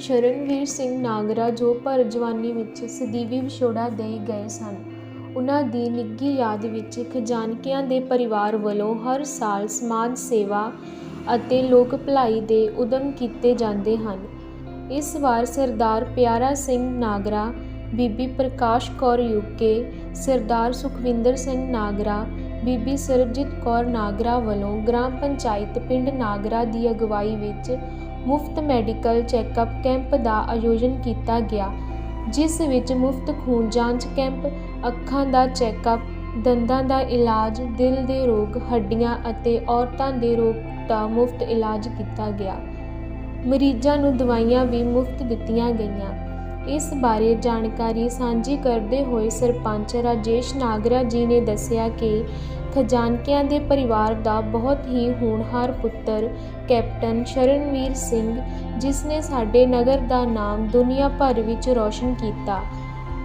ਸ਼ਰਨਵੀਰ ਸਿੰਘ ਨਾਗਰਾ ਜੋ ਭਰ ਜਵਾਨੀ ਵਿੱਚ ਸਦੀਵੀ ਵਿਛੋੜਾ ਦੇ ਗਏ ਸਨ। ਉਹਨਾਂ ਦੀ ਨਿੱਘੀ ਯਾਦ ਵਿੱਚ ਖਜਾਨਕਿਆਂ ਦੇ ਪਰਿਵਾਰ ਵੱਲੋਂ ਹਰ ਸਾਲ ਸਮਾਜ ਸੇਵਾ ਅਤੇ ਲੋਕ ਭਲਾਈ ਦੇ ਉਦਮ ਕੀਤੇ ਜਾਂਦੇ ਹਨ। ਇਸ ਵਾਰ ਸਰਦਾਰ ਪਿਆਰਾ ਸਿੰਘ ਨਾਗਰਾ, ਬੀਬੀ ਪ੍ਰਕਾਸ਼ ਕੌਰ ਯੂਕੇ ਸਰਦਾਰ ਸੁਖਵਿੰਦਰ ਸਿੰਘ ਨਾਗਰਾ, ਬੀਬੀ ਸਰਬਜੀਤ ਕੌਰ ਨਾਗਰਾ ਵੱਲੋਂ ਗ੍ਰਾਮ ਪੰਚਾਇਤ ਪਿੰਡ ਨਾਗਰਾ ਦੀ ਅਗਵਾਈ ਵਿੱਚ ਮੁਫਤ ਮੈਡੀਕਲ ਚੈੱਕਅਪ ਕੈਂਪ ਦਾ ਆਯੋਜਨ ਕੀਤਾ ਗਿਆ, ਜਿਸ ਵਿੱਚ ਮੁਫਤ ਖੂਨ ਜਾਂਚ ਕੈਂਪ, ਅੱਖਾਂ ਦਾ ਚੈੱਕਅਪ, ਦੰਦਾਂ ਦਾ ਇਲਾਜ, ਦਿਲ ਦੇ ਰੋਗ, ਹੱਡੀਆਂ ਅਤੇ ਔਰਤਾਂ ਦੇ ਰੋਗ ਦਾ ਮੁਫਤ ਇਲਾਜ ਕੀਤਾ ਗਿਆ। ਮਰੀਜ਼ਾਂ ਨੂੰ ਦਵਾਈਆਂ ਵੀ ਮੁਫਤ ਦਿੱਤੀਆਂ ਗਈਆਂ। ਇਸ ਬਾਰੇ ਜਾਣਕਾਰੀ ਸਾਂਝੀ ਕਰਦੇ ਹੋਏ ਸਰਪੰਚ ਰਾਜੇਸ਼ ਨਾਗਰਾ ਜੀ ਨੇ ਦੱਸਿਆ ਕਿ ਖਜ਼ਾਨਕਿਆਂ ਦੇ ਪਰਿਵਾਰ ਦਾ ਬਹੁਤ ਹੀ ਹੋਣਹਾਰ ਪੁੱਤਰ ਕੈਪਟਨ ਸ਼ਰਨਵੀਰ ਸਿੰਘ, ਜਿਸ ਨੇ ਸਾਡੇ ਨਗਰ ਦਾ ਨਾਮ ਦੁਨੀਆ ਭਰ ਵਿੱਚ ਰੌਸ਼ਨ ਕੀਤਾ।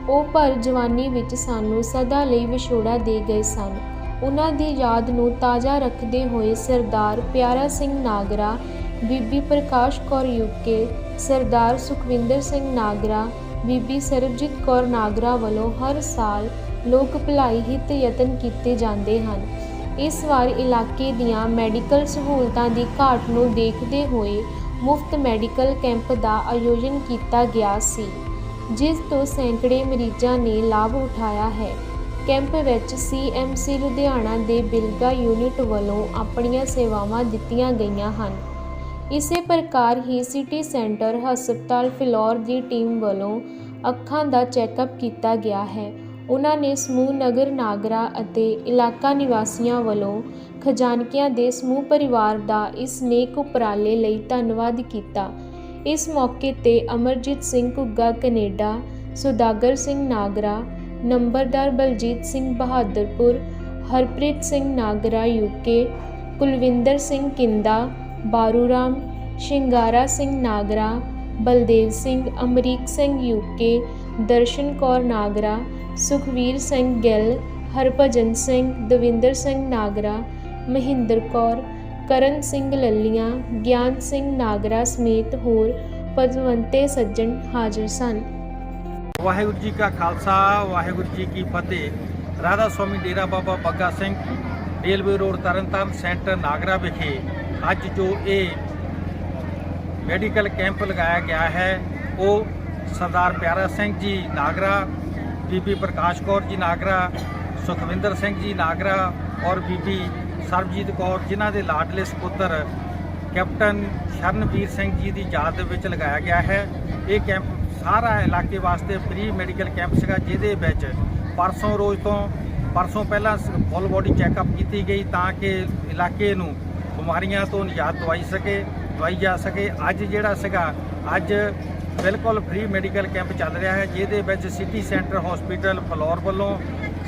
ਉਹ ਭਰ ਜਵਾਨੀ ਵਿੱਚ ਸਾਨੂੰ ਸਦਾ ਲਈ ਵਿਛੋੜਾ ਦੇ ਗਏ ਸਨ। ਉਹਨਾਂ ਦੀ ਯਾਦ ਨੂੰ ਤਾਜ਼ਾ ਰੱਖਦੇ ਹੋਏ ਸਰਦਾਰ ਪਿਆਰਾ ਸਿੰਘ ਨਾਗਰਾ ਬੀਬੀ ਪ੍ਰਕਾਸ਼ ਕੌਰ ਯੂਕੇ, ਸਰਦਾਰ ਸੁਖਵਿੰਦਰ ਸਿੰਘ ਨਾਗਰਾ, ਬੀਬੀ ਸਰਬਜੀਤ ਕੌਰ ਨਾਗਰਾ ਵੱਲੋਂ ਹਰ ਸਾਲ ਲੋਕ ਭਲਾਈ ਹਿੱਤ ਯਤਨ ਕੀਤੇ ਜਾਂਦੇ ਹਨ। ਇਸ ਵਾਰ ਇਲਾਕੇ ਦੀਆਂ ਮੈਡੀਕਲ ਸਹੂਲਤਾਂ ਦੀ ਘਾਟ ਨੂੰ ਦੇਖਦੇ ਹੋਏ ਮੁਫਤ ਮੈਡੀਕਲ ਕੈਂਪ ਦਾ ਆਯੋਜਨ ਕੀਤਾ ਗਿਆ ਸੀ, ਜਿਸ ਤੋਂ ਸੈਂਕੜੇ ਮਰੀਜ਼ਾਂ ਨੇ ਲਾਭ ਉਠਾਇਆ ਹੈ। ਕੈਂਪ ਵਿੱਚ ਸੀਐਮਸੀ ਲੁਧਿਆਣਾ ਦੇ ਬਿਲਗਾ ਯੂਨਿਟ ਵੱਲੋਂ ਆਪਣੀਆਂ ਸੇਵਾਵਾਂ ਦਿੱਤੀਆਂ ਗਈਆਂ ਹਨ। ਇਸੇ ਪ੍ਰਕਾਰ ਹੀ ਸਿਟੀ ਸੈਂਟਰ ਹਸਪਤਾਲ ਫਿਲੌਰ ਦੀ ਟੀਮ ਵੱਲੋਂ ਅੱਖਾਂ ਦਾ ਚੈੱਕਅਪ ਕੀਤਾ ਗਿਆ ਹੈ। ਉਹਨਾਂ ਨੇ ਸਮੂਹ ਨਗਰ, ਨਾਗਰਾ ਅਤੇ ਇਲਾਕਾ ਨਿਵਾਸੀਆਂ ਵੱਲੋਂ ਖਜ਼ਾਨਕੀਆਂ ਦੇ ਸਮੂਹ ਪਰਿਵਾਰ ਦਾ ਇਸ ਨੇਕ ਉਪਰਾਲੇ ਲਈ ਧੰਨਵਾਦ ਕੀਤਾ। ਇਸ ਮੌਕੇ ਤੇ ਅਮਰਜੀਤ ਸਿੰਘ ਘੁੱਗਾ, ਕੈਨੇਡਾ, ਸੁਦਾਗਰ ਸਿੰਘ ਨਾਗਰਾ, ਨੰਬਰਦਾਰ ਬਲਜੀਤ ਸਿੰਘ ਬਹਾਦਰਪੁਰ, ਹਰਪ੍ਰੀਤ ਸਿੰਘ ਨਾਗਰਾ ਯੂਕੇ ਕੁਲਵਿੰਦਰ ਸਿੰਘ ਕਿੰਦਾ ਬਾਰੂ ਰਾਮ ਸ਼ਿੰਗਾਰਾ ਸਿੰਘ ਨਾਗਰਾ ਬਲਦੇਵ ਸਿੰਘ ਅਮਰੀਕ ਸਿੰਘ ਯੂਕੇ ਦਰਸ਼ਨ ਕੌਰ ਨਾਗਰਾ ਸੁਖਵੀਰ ਸਿੰਘ ਗਿੱਲ ਹਰਭਜਨ ਸਿੰਘ ਦਵਿੰਦਰ ਸਿੰਘ ਨਾਗਰਾ ਮਹਿੰਦਰ ਕੌਰ ਕਰਨ ਸਿੰਘ ਲੱਲੀਆਂ ਗਿਆਨ ਸਿੰਘ ਨਾਗਰਾ ਸਮੇਤ ਹੋਰ ਪਦਵੰਤੇ ਸੱਜਣ ਹਾਜ਼ਰ ਸਨ ਵਾਹਿਗੁਰੂ ਜੀ ਕਾ ਖਾਲਸਾ ਵਾਹਿਗੁਰੂ ਜੀ ਕੀ ਫਤਿਹ Radha Soami Dera Baba Bagga Singh railway road Tarn Taran centre Nagra ਵਿਖੇ ਅੱਜ ਜੋ ਇਹ ਮੈਡੀਕਲ ਕੈਂਪ ਲਗਾਇਆ ਗਿਆ ਹੈ, ਉਹ ਸਰਦਾਰ ਪਿਆਰਾ ਸਿੰਘ ਜੀ ਨਾਗਰਾ, ਬੀਬੀ ਪ੍ਰਕਾਸ਼ ਕੌਰ ਜੀ ਨਾਗਰਾ, ਸੁਖਵਿੰਦਰ ਸਿੰਘ ਜੀ ਨਾਗਰਾ ਔਰ ਬੀਬੀ ਸਰਬਜੀਤ ਕੌਰ, ਜਿਨ੍ਹਾਂ ਦੇ ਲਾਡਲੇ ਸੁਪੁੱਤਰ ਕੈਪਟਨ ਸ਼ਰਨਵੀਰ ਸਿੰਘ ਜੀ ਦੀ ਯਾਦ ਦੇ ਵਿੱਚ ਲਗਾਇਆ ਗਿਆ ਹੈ। ਇਹ ਕੈਂਪ ਸਾਰਾ ਇਲਾਕੇ ਵਾਸਤੇ ਫ੍ਰੀ ਮੈਡੀਕਲ ਕੈਂਪ ਸੀਗਾ, ਜਿਹਦੇ ਵਿੱਚ ਪਰਸੋਂ ਰੋਜ਼ ਤੋਂ ਪਰਸੋਂ ਪਹਿਲਾਂ ਫੁੱਲ ਬੋਡੀ ਚੈੱਕਅਪ ਕੀਤੀ ਗਈ ਤਾਂ ਕਿ ਇਲਾਕੇ ਨੂੰ ਬਿਮਾਰੀਆਂ ਤੋਂ ਨਿਜਾਤ ਦਵਾਈ ਸਕੇ, ਦਵਾਈ ਜਾ ਸਕੇ। ਅੱਜ ਜਿਹੜਾ ਸੀਗਾ, ਅੱਜ ਬਿਲਕੁਲ ਫ੍ਰੀ ਮੈਡੀਕਲ ਕੈਂਪ ਚੱਲ ਰਿਹਾ ਹੈ, ਜਿਹਦੇ ਵਿੱਚ ਸਿਟੀ ਸੈਂਟਰ ਹਸਪੀਟਲ ਫਲੋਰ ਵੱਲੋਂ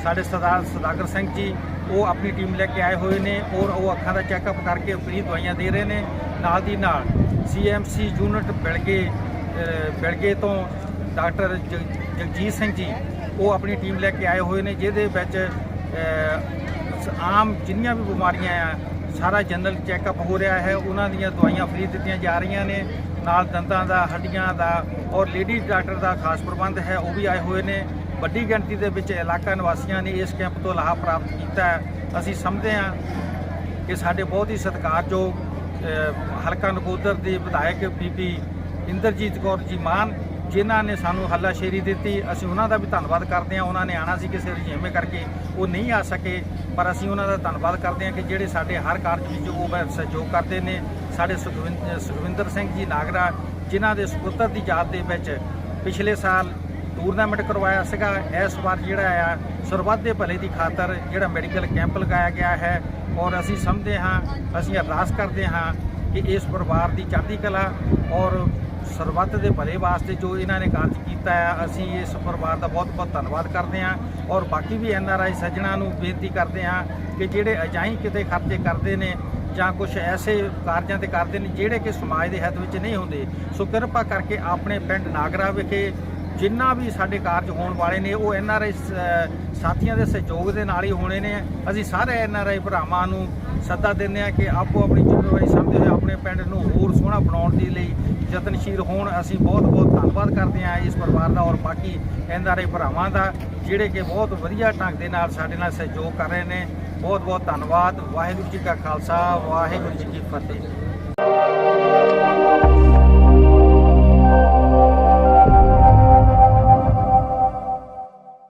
ਸਾਡੇ ਸਰਦਾਰ ਸਦਾਗਰ ਸਿੰਘ ਜੀ, ਉਹ ਆਪਣੀ ਟੀਮ ਲੈ ਕੇ ਆਏ ਹੋਏ ਨੇ ਔਰ ਉਹ ਅੱਖਾਂ ਦਾ ਚੈੱਕਅਪ ਕਰਕੇ ਫ੍ਰੀ ਦਵਾਈਆਂ ਦੇ ਰਹੇ ਨੇ। ਨਾਲ ਦੀ ਨਾਲ ਸੀਐਮਸੀ ਯੂਨਿਟ ਬਿਲਗੇ ਬਿਲਗੇ ਤੋਂ ਡਾਕਟਰ ਜਗ- ਜਗਜੀਤ ਸਿੰਘ ਜੀ ਉਹ ਆਪਣੀ ਟੀਮ ਲੈ ਕੇ ਆਏ ਹੋਏ ਨੇ, ਜਿਹਦੇ ਵਿੱਚ ਆਮ ਜਿੰਨੀਆਂ ਵੀ ਬਿਮਾਰੀਆਂ ਆ, ਸਾਰਾ ਜਨਰਲ ਚੈੱਕਅਪ ਹੋ ਰਿਹਾ ਹੈ, ਉਹਨਾਂ ਦੀਆਂ ਦਵਾਈਆਂ ਫ੍ਰੀ ਦਿੱਤੀਆਂ ਜਾ ਰਹੀਆਂ ਨੇ, ਨਾਲ ਦੰਦਾਂ ਦਾ, ਹੱਡੀਆਂ ਦਾ ਔਰ ਲੇਡੀ ਡਾਕਟਰ ਦਾ ਖਾਸ ਪ੍ਰਬੰਧ ਹੈ, ਉਹ ਵੀ ਆਏ ਹੋਏ ਨੇ। ਵੱਡੀ ਗਿਣਤੀ ਦੇ ਵਿੱਚ ਇਲਾਕਾ ਨਿਵਾਸੀਆਂ ਨੇ ਇਸ ਕੈਂਪ ਤੋਂ ਲਾਭ ਪ੍ਰਾਪਤ ਕੀਤਾ ਅਸੀਂ ਸਮਝਦੇ ਹਾਂ ਕਿ ਸਾਡੇ ਬਹੁਤ ਹੀ ਸਤਿਕਾਰਯੋਗ ਹਲਕਾ ਨਕੋਦਰ ਦੇ ਵਿਧਾਇਕ ਬੀਬੀ ਇੰਦਰਜੀਤ ਕੌਰ ਜੀ ਮਾਨ ਜਿਨ੍ਹਾਂ ਨੇ ਸਾਨੂੰ ਹੱਲਾਸ਼ੇਰੀ ਦਿੱਤੀ, ਅਸੀਂ ਉਹਨਾਂ ਦਾ ਵੀ ਧੰਨਵਾਦ ਕਰਦੇ ਹਾਂ। ਉਹਨਾਂ ਨੇ ਆਣਾ ਸੀ ਕਿਸੇ ਰਜੀਮੇ ਕਰਕੇ, ਉਹ ਨਹੀਂ ਆ ਸਕੇ, ਪਰ ਅਸੀਂ ਉਹਨਾਂ ਦਾ ਧੰਨਵਾਦ ਕਰਦੇ ਹਾਂ ਕਿ ਜਿਹੜੇ ਸਾਡੇ ਹਰ ਕਾਰਜ ਵਿੱਚ ਉਹ ਸਹਿਯੋਗ ਕਰਦੇ ਨੇ। ਸਾਡੇ ਸੁਖਵਿੰ- ਸੁਖਵਿੰਦਰ ਸਿੰਘ ਜੀ ਨਾਗਰਾ, ਜਿਨ੍ਹਾਂ ਦੇ ਸੁਪੁੱਤਰ ਦੀ ਯਾਦ ਦੇ ਵਿੱਚ ਪਿਛਲੇ ਸਾਲ ਟੂਰਨਾਮੈਂਟ ਕਰਵਾਇਆ ਸੀਗਾ। ਇਸ ਵਾਰ ਜਿਹੜਾ ਆ, ਸਰਬੱਤ ਦੇ ਭਲੇ ਦੀ ਖਾਤਰ ਜਿਹੜਾ ਮੈਡੀਕਲ ਕੈਂਪ ਲਗਾਇਆ ਗਿਆ ਹੈ। ਔਰ ਅਸੀਂ ਸਮਝਦੇ ਹਾਂ, ਅਸੀਂ ਅਰਦਾਸ ਕਰਦੇ ਹਾਂ ਕਿ ਇਸ ਪਰਿਵਾਰ ਦੀ ਚੜ੍ਹਦੀ ਕਲਾ ਔਰ ਸਰਬੱਤ ਦੇ ਭਲੇ ਵਾਸਤੇ ਜੋ ਇਹਨਾਂ ਨੇ ਕਾਰਜ ਕੀਤਾ ਹੈ, ਅਸੀਂ ਇਸ ਪਰਿਵਾਰ ਦਾ ਬਹੁਤ ਬਹੁਤ ਧੰਨਵਾਦ ਕਰਦੇ ਹਾਂ ਔਰ ਬਾਕੀ ਵੀ ਐਨ ਆਰ ਆਈ ਸੱਜਣਾ ਨੂੰ ਬੇਨਤੀ ਕਰਦੇ ਹਾਂ ਕਿ ਜਿਹੜੇ ਅਜਾਈ ਕਿਤੇ ਖਰਚੇ ਕਰਦੇ ਨੇ ਜਾਂ ਕੁਝ ਐਸੇ ਕਾਰਜਾਂ ਤੇ ਕਰਦੇ ਨੇ ਜਿਹੜੇ ਕਿ ਸਮਾਜ ਦੇ ਹਿੱਤ ਵਿੱਚ ਨਹੀਂ ਹੁੰਦੇ, ਸੋ ਕਿਰਪਾ ਕਰਕੇ ਆਪਣੇ ਪਿੰਡ ਨਾਗਰਾ ਵਿਖੇ ਜਿੰਨਾ ਵੀ ਸਾਡੇ ਕਾਰਜ ਹੋਣ ਵਾਲੇ ਨੇ, ਉਹ ਐਨ ਆਰ ਆਈ ਸਾਥੀਆਂ ਦੇ ਸਹਿਯੋਗ ਦੇ ਨਾਲ ਹੀ ਹੋਣੇ ਨੇ। ਅਸੀਂ ਸਾਰੇ ਐਨ ਆਰ ਆਈ ਭਰਾਵਾਂ ਨੂੰ ਸੱਦਾ ਦਿੰਦੇ ਆ ਕਿ ਆਪੋ ਆਪਣੀ ਜ਼ਿੰਮੇਵਾਰੀ ਸਮਝਦੇ ਹੋਏ ਆਪਣੇ ਪਿੰਡ ਨੂੰ ਹੋਰ ਸੋਹਣਾ ਬਣਾਉਣ ਦੇ ਲਈ ਯਤਨਸ਼ੀਲ ਹੋਣ। ਅਸੀਂ ਬਹੁਤ-ਬਹੁਤ ਧੰਨਵਾਦ ਕਰਦੇ ਆ ਇਸ ਪਰਿਵਾਰ ਦਾ ਔਰ ਬਾਕੀ ਐਨ ਆਰ ਆਈ ਭਰਾਵਾਂ ਦਾ, ਜਿਹੜੇ ਕਿ ਬਹੁਤ ਵਧੀਆ ਢੰਗ ਦੇ ਨਾਲ ਸਾਡੇ ਨਾਲ ਸਹਿਯੋਗ ਕਰ ਰਹੇ ਨੇ। ਬਹੁਤ-ਬਹੁਤ ਧੰਨਵਾਦ। ਵਾਹਿਗੁਰੂ ਜੀ ਕਾ ਖਾਲਸਾ, ਵਾਹਿਗੁਰੂ ਜੀ ਕੀ ਫਤਿਹ।